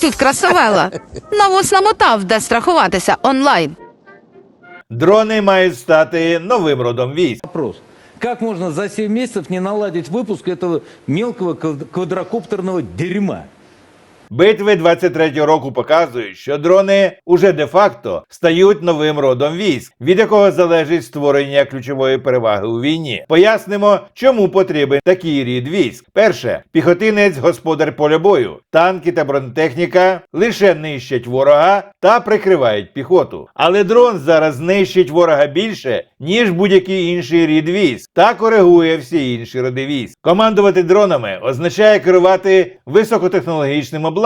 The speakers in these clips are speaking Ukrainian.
Тут красавела. Навоз намотав, де страхуватися онлайн. Дрони мають стати новим родом військ. Вопрос. Как можно за 7 месяцев не наладить выпуск этого мелкого квад- квадрокоптерного дерьма? Битви 23-го року показують, що дрони уже де-факто стають новим родом військ, від якого залежить створення ключової переваги у війні. Пояснимо, чому потрібен такий рід військ. Перше, піхотинець, господар поля бою, танки та бронетехніка лише нищать ворога та прикривають піхоту. Але дрон зараз знищить ворога більше, ніж будь-який інший рід військ, та коригує всі інші роди військ. Командувати дронами означає керувати високотехнологічним обладнанням,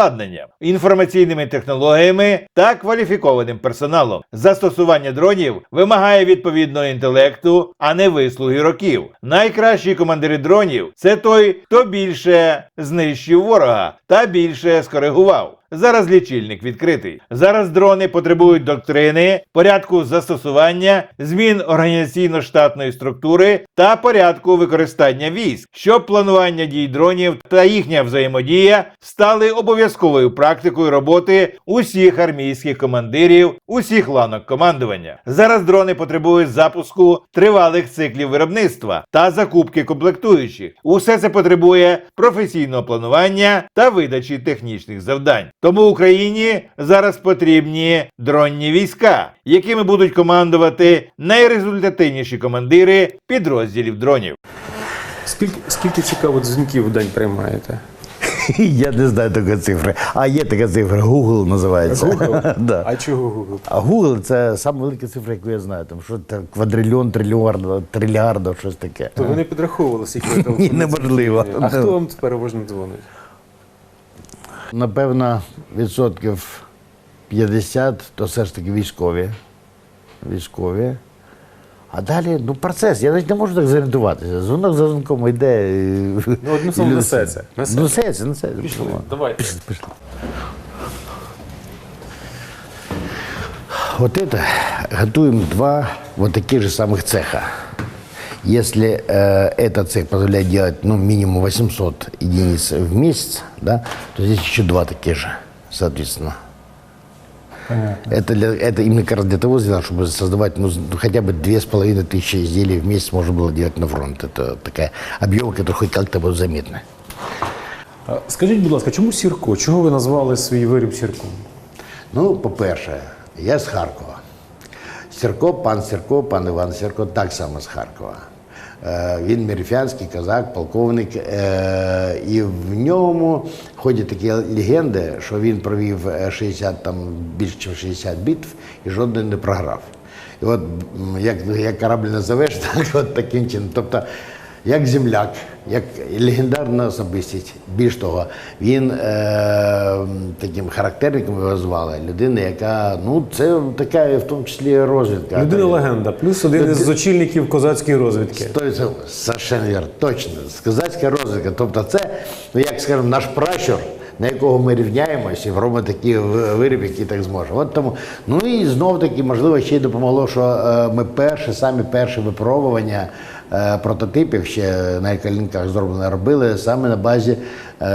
інформаційними технологіями та кваліфікованим персоналом. Застосування дронів вимагає відповідного інтелекту, а не вислуги років. Найкращі командири дронів це той, хто більше знищив ворога та більше скоригував. Зараз лічильник відкритий. Зараз дрони потребують доктрини, порядку застосування, змін організаційно-штатної структури та порядку використання військ, щоб планування дій дронів та їхня взаємодія стали обов'язковою практикою роботи усіх армійських командирів, усіх ланок командування. Зараз дрони потребують запуску тривалих циклів виробництва та закупки комплектуючих. Усе це потребує професійного планування та видачі технічних завдань. Тому Україні зараз потрібні дронні війська, якими будуть командувати найрезультативніші командири підрозділів дронів. Скільки, скільки цікавих дзвінків в день приймаєте? Я не знаю такої цифри. А є така цифра, Google називається. Google? да. А чого Google? А Google це саме велика цифра, яку я знаю. Там що це квадрильйон, трильярд, трильярдів, щось таке. То ви не підраховували, скільки ви там Ні, неможливо. А хто вам переважно дзвонить? Напевно, відсотків 50 то все ж таки військові. Військові. А далі, ну, процес. Я навіть не можу так зорієнтуватися. Дзвонок за дзвонком йде. Ну, одним словом, несеться. Несеться. Несеться, несеться. Пішли, давайте. Пішли. Вот это готовим два вот таких же самых цеха. Если э, этот цех позволяет делать ну, минимум 800 единиц в месяц, да, то здесь еще два таких же, соответственно. Это, для, это именно как раз для того сделано, чтобы создавать ну, с- хотя бы две с половиной тысячи изделий в месяц можно было делать на фронт. Это такая объем, который хоть как-то будет заметный. А Скажіть, будь ласка, чому Сірко? Чого ви назвали свій виріб Сірком? Ну, по-перше, я з Харкова. Сірко, пан Сірко, пан Іван Сірко так само з Харкова. Е, Він мірфянський козак, полковник, е, і в ньому ходять такі легенди, що він провів е, 60, там, більше ніж 60 битв і жоден не програв. І от як, як корабль називеш, так от таким чином. Тобто, як земляк, як легендарна особистість. Більш того, він е, таким характерником його звали, людина, яка ну це така в тому числі розвідка. Людина легенда, плюс один із очільників козацької розвідки. То це совершенно вірно, точно. Сказацька розвідка. Тобто це, ну як скажемо, наш пращур, на якого ми рівняємося і робимо такі ви- вироби, які так зможемо. От тому, ну і знов таки, можливо, ще й допомогло, що е, ми перші, самі перші випробування прототипів ще на Калінках зроблено робили саме на базі е,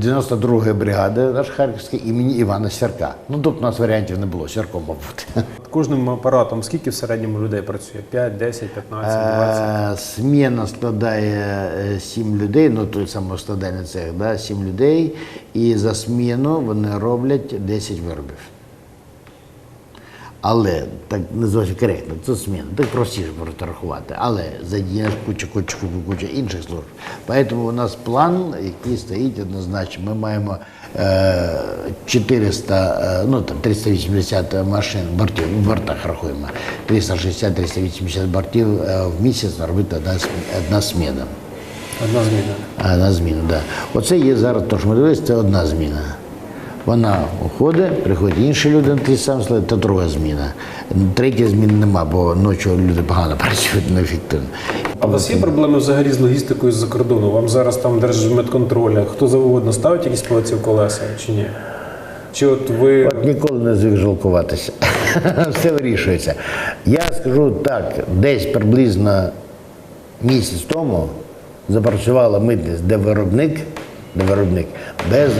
92-ї бригади наш Харківської імені Івана Сірка. Ну тут у нас варіантів не було, Сірко, мабуть. Кожним апаратом скільки в середньому людей працює? 5, 10, 15, 20? Е, Сміна складає 7 людей, ну той самий складальний цех, да, 7 людей, і за сміну вони роблять 10 виробів. Але так не зовсім коректно, це зміна, так простіше просто рахувати. Але задіяна куча, куча, куча, куча інших служб. Тому у нас план, який стоїть однозначно. Ми маємо е, 400, е, ну там 380 машин, бортів, в бортах рахуємо, 360-380 бортів е, в місяць робити одна, одна зміна. Одна зміна. Одна зміна, так. Да. Оце є зараз, то що ми дивилися, це одна зміна. Вона уходить, приходять інші люди на ті слова, це друга зміна. Третьої зміни нема, бо ночі люди погано працюють, неефективно. А у вас є проблеми взагалі з логістикою з-за кордону? Вам зараз там держмедконтроля, хто завгодно ставить якісь палиці в колеса чи ні? Чи от ви От ніколи не звик жалкуватися. Все вирішується. Я скажу так, десь приблизно місяць тому запрацювала митність, де виробник, виробник без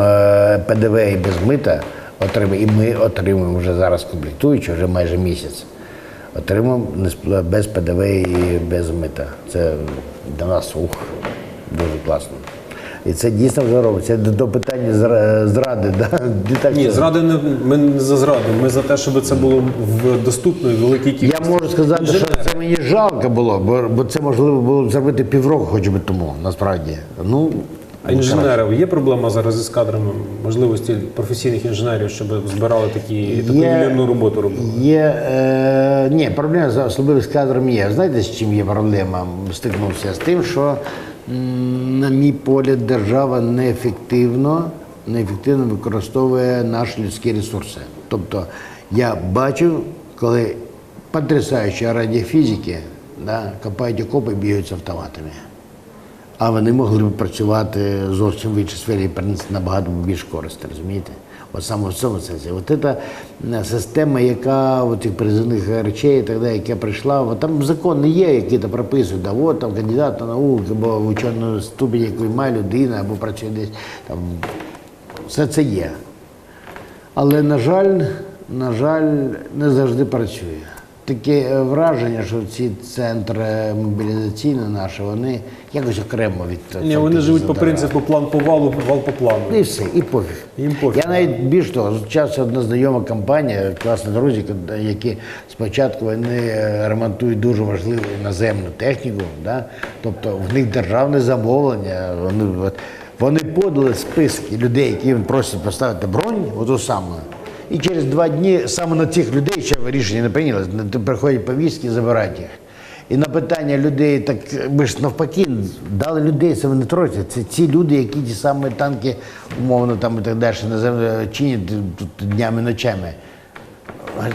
е, ПДВ і без мита отримує, і ми отримуємо вже зараз комплектуючи, вже майже місяць. Отримуємо без ПДВ і без мита. Це для нас ух, дуже класно. І це дійсно вже робиться. Це до, питання зради. Да? Так, Ні, зради не ми не за зраду. Ми за те, щоб це було в доступної великій кількості. Я можу сказати, що це мені жалко було, бо, бо це можливо було зробити півроку, хоч би тому, насправді. Ну, А інженерів є проблема зараз із кадрами, можливості професійних інженерів, щоб збирали такі таку ювелірну роботу робили? Є, е, ні, проблема з особливо з кадром є. Знаєте, з чим є проблема? Стикнувся з тим, що, на мій погляд, держава неефективно, неефективно використовує наші людські ресурси. Тобто я бачив, коли потрясаючі радіофізики да, копають окопи з автоматами. А вони могли б працювати зовсім в іншій сфері і принести набагато більш користі, розумієте? От саме в цьому сенсі. От ця е, система, яка от цих призовних речей і так далі, яка прийшла, от там закони є, які то прописують, да, от там кандидат на науки, або учену ступінь, яку має людина, або працює десь там. Все це є. Але, на жаль, на жаль, не завжди працює. Таке враження, що ці центри мобілізаційні наші, вони якось окремо від Ні, вони живуть по принципу план по валу, вал по плану. Ну і все, і пофіг. Їм пофіг. Я навіть більш того, зустрічався одна знайома компанія, класні друзі, які спочатку вони е, ремонтують дуже важливу іноземну техніку, да? тобто в них державне замовлення. Вони, вони подали списки людей, які просять поставити бронь, оту саму. І через два дні саме на цих людей ще рішення не прийнялося. приходять повістки і забирають їх. І на питання людей, так ми ж навпаки дали людей, це не троїться. Це ці люди, які ті самі танки, умовно там і так далі, на землю чинять днями ночами.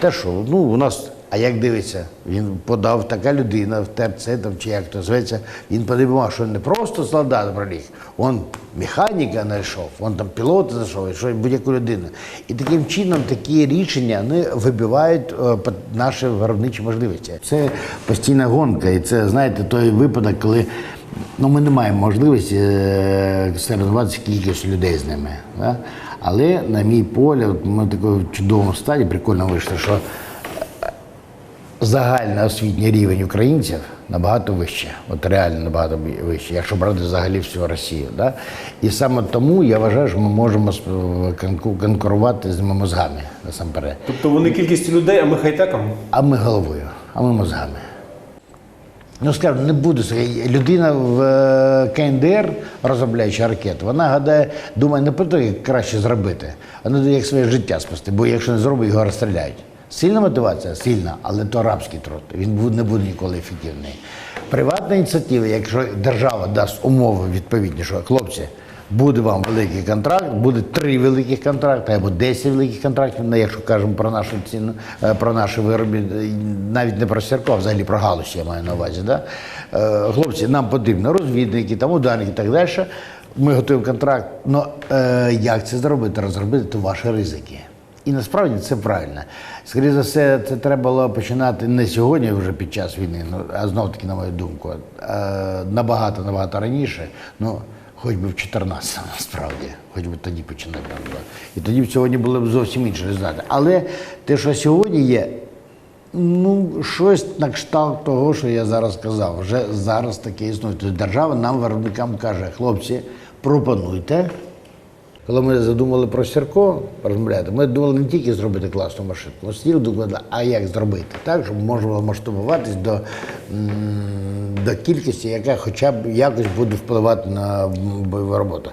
А що? Ну, у нас, а як дивиться, він подав така людина в ТРЦ там, чи як то зветься, він подивився, що не просто солдат проліг, він механіка знайшов, він там пілота знайшов, що будь-яку людину. І таким чином такі рішення вони вибивають е, наші виробничі можливості. Це постійна гонка, і це, знаєте, той випадок, коли ну, ми не маємо можливості е, соревнуватися кількістю людей з ними. Да? Але, на мій погляд, ми в такому чудовому стані, прикольно вийшло, що загальний освітній рівень українців набагато вище, от реально набагато вище, якщо брати взагалі всю Росію. Да? І саме тому я вважаю, що ми можемо конкурувати з мозгами насамперед. Тобто вони кількістю людей, а ми хай-теком? А ми головою, а ми мозгами. Ну, скажімо, не буду людина в е, КНДР, розробляючи ракету, вона гадає, думає не про те, як краще зробити, а не як своє життя спасти, бо якщо не зробить, його розстріляють. Сильна мотивація? Сильна, але то рабський труд. Він не буде ніколи ефективний. Приватна ініціатива, якщо держава дасть умови відповідні, що хлопці, буде вам великий контракт, буде три великих контракти або 10 великих контрактів, ну, якщо кажемо про нашу ціну, е, про наші вироби, навіть не про сірко, а взагалі про галузь я маю на увазі. Да? Е, Хлопці, нам потрібно розвідники, там, ударники і так далі. Ми готуємо контракт. Ну е, як це зробити? Розробити то ваші ризики. І насправді це правильно. Скоріше за все, це треба було починати не сьогодні, вже під час війни, ну, а знов таки, на мою думку, набагато набагато раніше. Ну, хоч би в 14 насправді, хоч би тоді починати було. І тоді б сьогодні були б зовсім інші результати. Але те, що сьогодні є, ну, щось на кшталт того, що я зараз сказав, вже зараз таке існує. Тобто держава нам, виробникам, каже, хлопці, пропонуйте. Коли ми задумали про Сірко розмовляти, ми думали не тільки зробити класну машинку, ми сиділи думали, а як зробити так, щоб можна було масштабуватись до, до кількості, яка хоча б якось буде впливати на бойову роботу.